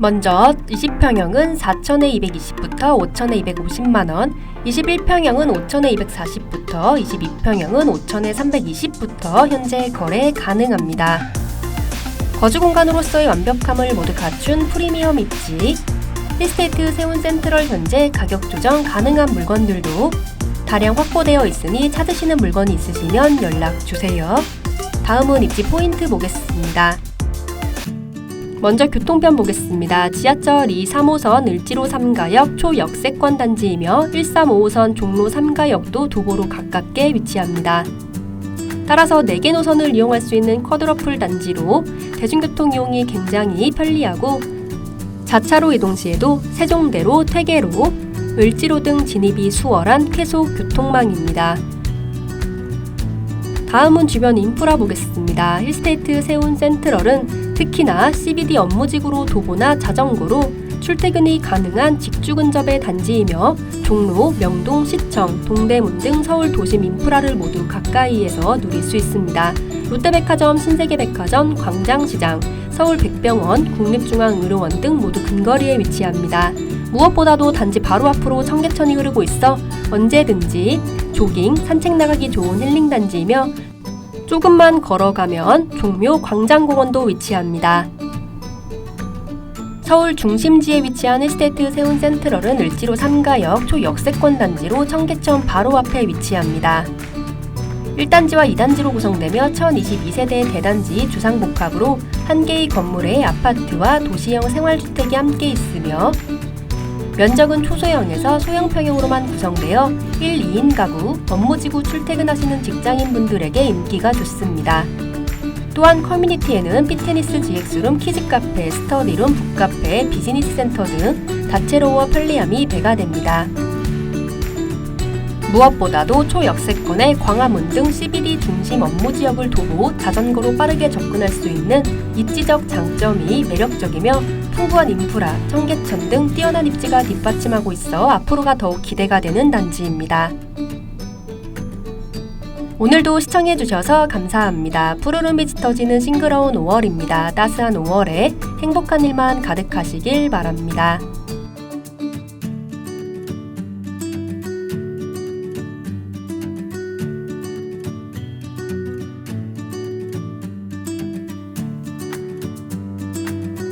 먼저 20평형은 4천에 220부터 5천에 250만원, 21평형은 5천에 240부터 22평형은 5천에 320부터 현재 거래 가능합니다. 거주 공간으로서의 완벽함을 모두 갖춘 프리미엄 입지, 힐스테이트 세운 센트럴 현재 가격 조정 가능한 물건들도 다량 확보되어 있으니 찾으시는 물건이 있으시면 연락 주세요. 다음은 입지 포인트 보겠습니다. 먼저 교통편 보겠습니다. 지하철 2, 3호선 을지로 3가역 초역세권 단지이며 1, 3, 5호선 종로 3가역도 도보로 가깝게 위치합니다. 따라서 4개 노선을 이용할 수 있는 쿼드러플 단지로 대중교통 이용이 굉장히 편리하고 자차로 이동 시에도 세종대로, 퇴계로, 을지로 등 진입이 수월한 쾌속 교통망입니다. 다음은 주변 인프라 보겠습니다. 힐스테이트 세운 센트럴은 특히나 CBD 업무지구로 도보나 자전거로 출퇴근이 가능한 직주 근접의 단지이며 종로, 명동, 시청, 동대문 등 서울 도심 인프라를 모두 가까이에서 누릴 수 있습니다. 롯데백화점, 신세계백화점, 광장시장, 서울 백병원, 국립중앙의료원 등 모두 근거리에 위치합니다. 무엇보다도 단지 바로 앞으로 청계천이 흐르고 있어 언제든지 조깅, 산책 나가기 좋은 힐링 단지이며 조금만 걸어가면 종묘 광장공원도 위치합니다. 서울 중심지에 위치한 힐스테이트 세운 센트럴은 을지로 3가역 초역세권 단지로 청계천 바로 앞에 위치합니다. 1단지와 2단지로 구성되며 1022세대 대단지 주상복합으로 한 개의 건물에 아파트와 도시형 생활주택이 함께 있으며 면적은 초소형에서 소형평형으로만 구성되어 1, 2인 가구, 업무지구 출퇴근하시는 직장인분들에게 인기가 좋습니다. 또한 커뮤니티에는 피트니스 GX룸, 키즈카페, 스터디룸, 북카페, 비즈니스 센터 등 다채로워 편리함이 배가 됩니다. 무엇보다도 초역세권의 광화문 등 CBD 중심 업무 지역을 도보 자전거로 빠르게 접근할 수 있는 입지적 장점이 매력적이며 풍부한 인프라, 청계천 등 뛰어난 입지가 뒷받침하고 있어 앞으로가 더욱 기대가 되는 단지입니다. 오늘도 시청해주셔서 감사합니다. 푸르름이 짙어지는 싱그러운 5월입니다. 따스한 5월에 행복한 일만 가득하시길 바랍니다.